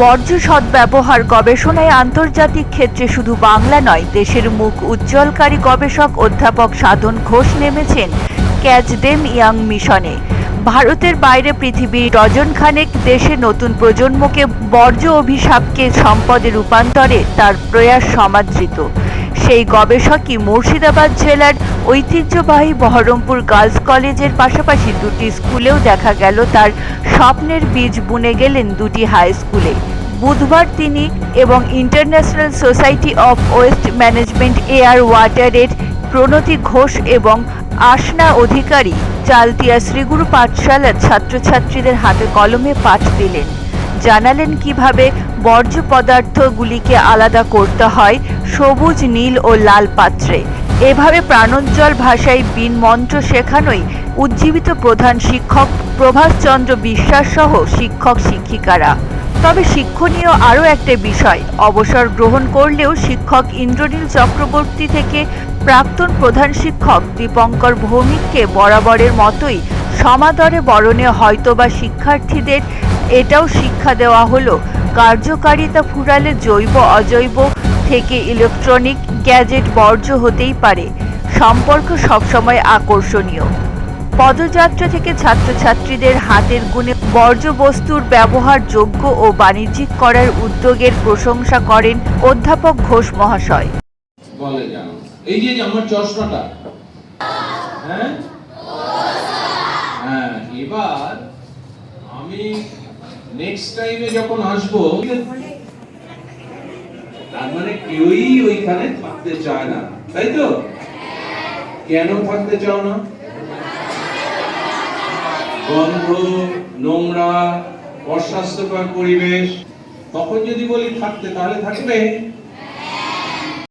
বর্জ্য সদ্ব্যবহার গবেষণায় আন্তর্জাতিক ক্ষেত্রে শুধু বাংলা নয়, দেশের মুখ উজ্জ্বলকারী গবেষক অধ্যাপক সাধন ঘোষ নেমেছেন ক্যাচ দেম ইয়াং মিশনে। ভারতের বাইরে পৃথিবীর ডজন খানেক দেশে নতুন প্রজন্মকে বর্জ্য অভিশাপকে সম্পদে রূপান্তরে তার প্রয়াস সমাদৃত। সেই গবেষকই মুর্শিদাবাদ জেলার ঐতিহ্যবাহী বহরমপুর গার্লস কলেজের পাশাপাশি দুটি স্কুলেও দেখা গেল তার স্বপ্নের বীজ বুনে গেলেন দুটি হাই স্কুলে। বুধবার তিনি এবং International Society of Waste Management Air ওয়াটারের Pranati Ghosh এবং আসনা অধিকারী চালতিয়া শ্রীগুরু পাঠশালার ছাত্রছাত্রীদের হাতে কলমে পাঠ দিলেন। জানালেন কীভাবে বর্জ্য পদার্থগুলিকে আলাদা করতে হয় সবুজ, নীল ও লাল পাত্রে। এভাবে প্রাণোজ্জ্বল ভাষায় বিন মন্ত্র শেখানোই উজ্জীবিত প্রধান শিক্ষক প্রভাষচন্দ্র বিশ্বাস সহ শিক্ষক শিক্ষিকারা। তবে শিক্ষণীয় আরও একটা বিষয়, অবসর গ্রহণ করলেও শিক্ষক ইন্দ্রনীল চক্রবর্তী থেকে প্রাক্তন প্রধান শিক্ষক দীপঙ্কর ভৌমিককে বরাবরের মতোই সমাদরে বরণে হয়তোবা শিক্ষার্থীদের এটাও শিক্ষা দেওয়া হলো। কার্যকারিতা ফুরালে জৈব, অজৈব থেকে ইলেকট্রনিক গ্যাজেট বর্জ্য হতেই পারে। সম্পর্ক সবসময় আকর্ষণীয়। পদযাত্রা থেকে ছাত্রছাত্রীদের হাতের গুণে বর্জ্য বস্তুর ব্যবহার যোগ্য ও বাণিজ্যিক করার উদ্যোগের প্রশংসা করেন অধ্যাপক ঘোষ মহাশয়। এই যে আমার চশমাটা। হ্যাঁ? হ্যাঁ এবার আমি নেক্সট টাইমে যখন আসব, তার মানে কেউই ওইখানে থাকতে চায় না, তাই তো? কেন থাকতে চাও না? গন্ধ, নোংরা, অস্বাস্থ্যকর পরিবেশ, তখন যদি বলি থাকতে, তাহলে থাকবে।